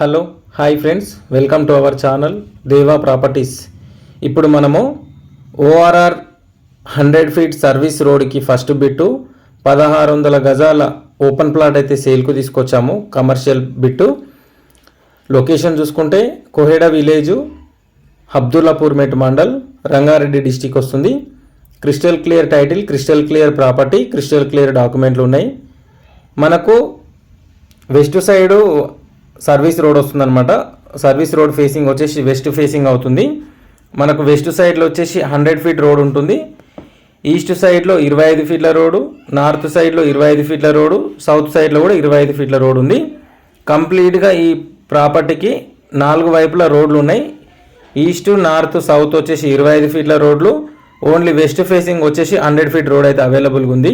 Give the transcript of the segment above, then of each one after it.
Hello hi friends. Welcome to our channel Deva properties. ఇప్పుడు మనము ORR hundred feet service రోడ్కి first bit పదహారు వందల గజాల ఓపెన్ ప్లాట్ అయితే సేల్కు తీసుకొచ్చాము కమర్షియల్ బిట్టు. లొకేషన్ చూసుకుంటే కోహెడ విలేజు అబ్దుల్లాపూర్మెట్ మండల్ రంగారెడ్డి డిస్టిక్ వస్తుంది. Crystal clear title crystal clear property crystal clear డాక్యుమెంట్లు ఉన్నాయి. మనకు వెస్ట్ సైడు సర్వీస్ రోడ్ వస్తుందన్నమాట. సర్వీస్ రోడ్ ఫేసింగ్ వచ్చేసి వెస్ట్ ఫేసింగ్ అవుతుంది. మనకు వెస్ట్ సైడ్లో వచ్చేసి హండ్రెడ్ ఫీట్ రోడ్ ఉంటుంది. ఈస్ట్ సైడ్లో ఇరవై ఐదు ఫీట్ల రోడ్డు నార్త్ సైడ్లో ఇరవై ఐదు ఫీట్ల రోడ్డు సౌత్ సైడ్లో కూడా ఇరవై ఐదు ఫీట్ల రోడ్ ఉంది. కంప్లీట్గా ఈ ప్రాపర్టీకి నాలుగు వైపుల రోడ్లు ఉన్నాయి. ఈస్ట్ నార్త్ సౌత్ వచ్చేసి ఇరవై ఐదు ఫీట్ల రోడ్లు. ఓన్లీ వెస్ట్ ఫేసింగ్ వచ్చేసి హండ్రెడ్ ఫీట్ రోడ్ అయితే అవైలబుల్గా ఉంది.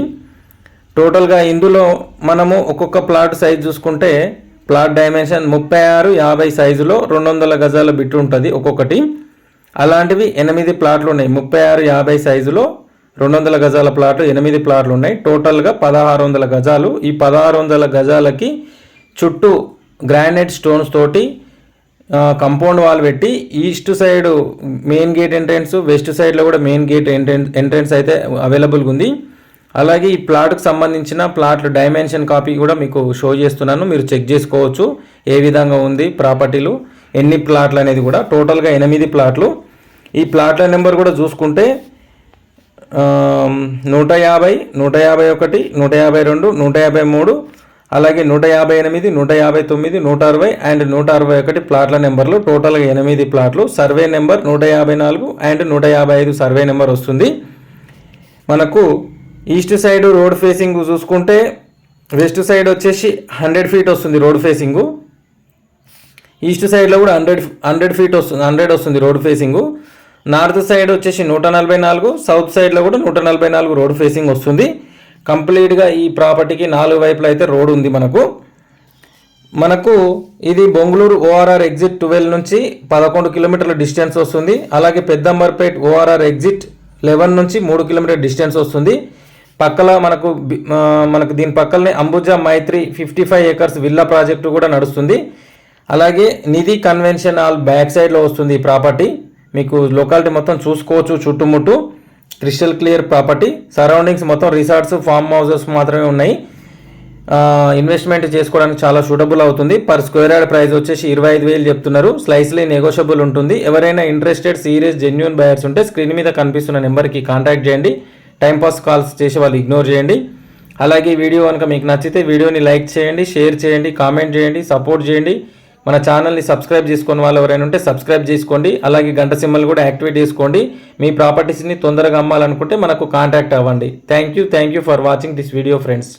టోటల్గా ఇందులో మనము ఒక్కొక్క ప్లాట్ సైజ్ చూసుకుంటే ప్లాట్ డైమెన్షన్ ముప్పై ఆరు యాభై సైజులో రెండు వందల గజాల బిట్టు ఉంటుంది ఒక్కొక్కటి. అలాంటివి ఎనిమిది ప్లాట్లు ఉన్నాయి. ముప్పై ఆరు యాభై సైజులో రెండు వందల గజాల ప్లాట్ ఎనిమిది ప్లాట్లు ఉన్నాయి. టోటల్గా పదహారు వందల గజాలు. ఈ పదహారు వందల గజాలకి చుట్టూ గ్రానైట్ స్టోన్స్ తోటి కంపౌండ్ వాల్ పెట్టి east side main gate entrance west సైడ్లో కూడా మెయిన్ గేట్ ఎంట్రెన్స్ ఎంట్రెన్స్ అయితే అవైలబుల్గా ఉంది అలాగే ఈ ప్లాట్కు సంబంధించిన ప్లాట్లు డైమెన్షన్ కాపీ కూడా మీకు షో చేస్తున్నాను. మీరు చెక్ చేసుకోవచ్చు ఏ విధంగా ఉంది ప్రాపర్టీలు ఎన్ని ప్లాట్లు అనేది కూడా. టోటల్గా ఎనిమిది ప్లాట్లు. ఈ ప్లాట్ల నెంబర్ కూడా చూసుకుంటే నూట యాభై నూట యాభై ఒకటి నూట యాభై రెండు నూట యాభై మూడు అలాగే నూట యాభై ఎనిమిది నూట యాభై తొమ్మిది నూట అరవై అండ్ నూట అరవై ఒకటి ప్లాట్ల నెంబర్లు టోటల్గా ఎనిమిది ప్లాట్లు. సర్వే నెంబర్ నూట యాభై నాలుగు అండ్ నూట యాభై ఐదు సర్వే నెంబర్ వస్తుంది. మనకు ఈస్ట్ సైడ్ రోడ్ ఫేసింగ్ చూసుకుంటే వెస్ట్ సైడ్ వచ్చేసి హండ్రెడ్ ఫీట్ వస్తుంది రోడ్ ఫేసింగు. ఈస్ట్ సైడ్లో కూడా హండ్రెడ్ హండ్రెడ్ ఫీట్ వస్తుంది హండ్రెడ్ వస్తుంది రోడ్ ఫేసింగు. నార్త్ సైడ్ వచ్చేసి నూట నలభై నాలుగు సౌత్ సైడ్లో కూడా నూట నలభై నాలుగు రోడ్ ఫేసింగ్ వస్తుంది. కంప్లీట్గా ఈ ప్రాపర్టీకి నాలుగు వైపులు అయితే రోడ్ ఉంది మనకు. మనకు ఇది బొంగళూరు ఓఆర్ఆర్ ఎగ్జిట్ ట్వెల్వ్ నుంచి పదకొండు కిలోమీటర్ల డిస్టెన్స్ వస్తుంది. అలాగే పెద్దంబర్పేట్ ఓఆర్ఆర్ ఎగ్జిట్ లెవెన్ నుంచి మూడు కిలోమీటర్ డిస్టెన్స్ వస్తుంది. పక్కల మనకు మనకు దీని పక్కనే Ambuja Maitri fifty five acres villa project కూడా నడుస్తుంది. అలాగే నిధి కన్వెన్షన్ హాల్ బ్యాక్ సైడ్లో వస్తుంది ఈ ప్రాపర్టీ. మీకు లొకాలిటీ మొత్తం చూసుకోవచ్చు చుట్టుముట్టు. Crystal clear property. సరౌండింగ్స్ మొత్తం రిసార్ట్స్ ఫామ్ హౌసెస్ మాత్రమే ఉన్నాయి. ఇన్వెస్ట్మెంట్ చేసుకోవడానికి చాలా సూటబుల్ అవుతుంది. పర్ స్క్వేర్ యార్డ్ ప్రైస్ వచ్చేసి ఇరవై ఐదు వేలు చెప్తున్నారు. స్లైస్లీ నెగోషియబుల్ ఉంటుంది. ఎవరైనా ఇంట్రెస్టెడ్ సీరియస్ జెన్యున్ బయర్స్ ఉంటే స్క్రీన్ మీద కనిపిస్తున్న నెంబర్కి కాంటాక్ట్ చేయండి. టైంపాస్ కాల్స్ చేసి వాళ్ళు ఇగ్నోర్ చేయండి. అలాగే వీడియో కనుక మీకు నచ్చితే వీడియోని లైక్ చేయండి షేర్ చేయండి కామెంట్ చేయండి సపోర్ట్ చేయండి. మన ఛానల్ని సబ్స్క్రైబ్ చేసుకుని వాళ్ళు ఎవరైనా ఉంటే సబ్స్క్రైబ్ చేసుకోండి. అలాగే గంట సింబల్ కూడా యాక్టివేట్ చేసుకోండి. మీ ప్రాపర్టీస్ని తొందరగా అమ్మాలనుకుంటే మనకు కాంటాక్ట్ అవ్వండి. Thank you thank you for watching this video friends